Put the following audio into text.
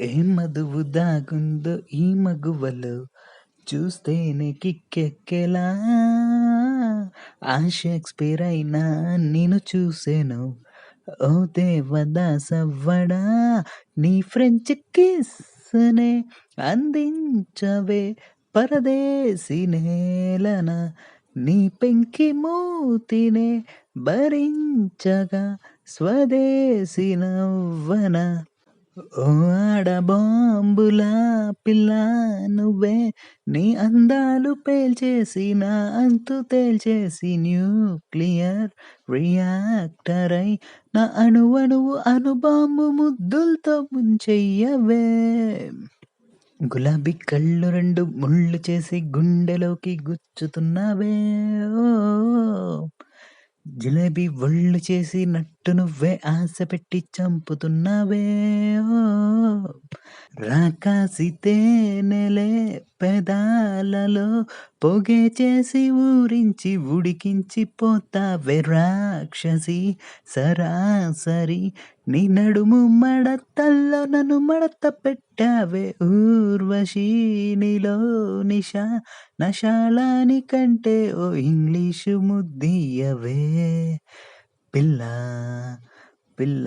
ఏం మధువు దాగుందో ఈ మగువలో చూస్తేనే కిక్కెక్కేలా. ఆ షేక్స్పియర్ అయినా నేను చూసాను. ఓ దేవదాసవ్వడా నీ ఫ్రెంచ్ కిస్నే అందించవే పరదేశి నేలన. నీ పెంకి మూతినే భరించగా స్వదేశీ నవ్వన. ఓ ఆడ బాంబులా పిల్ల నువ్వే. నీ అందాలు పేల్చేసి నా అంతు తేల్చేసి న్యూక్లియర్ రియాక్టర్. అయి నా అణువణువు అణుబాంబు ముద్దులతో ముంచెయ్యవే. గులాబీ కళ్ళు రెండు ముళ్ళు చేసి గుండెలోకి గుచ్చుతున్నావే. ఓ జిలేబీ ఒళ్ళు చేసి నట్టు నువ్వే ఆశ పెట్టి చంపుతున్నావే రాకాసి తేనెలే పెదాలలో పొగే చేసి ఊరించి ఉడికించి పోతావే రాక్షసి సరాసరి. నీ నడుము మడతల్లో నన్ను మడత పెట్టావే ఊర్వశి. నీలో నిషా నశాళాని కంటే ఓ ఇంగ్లీషు ముద్దియవే. పిల్ల పిల్ల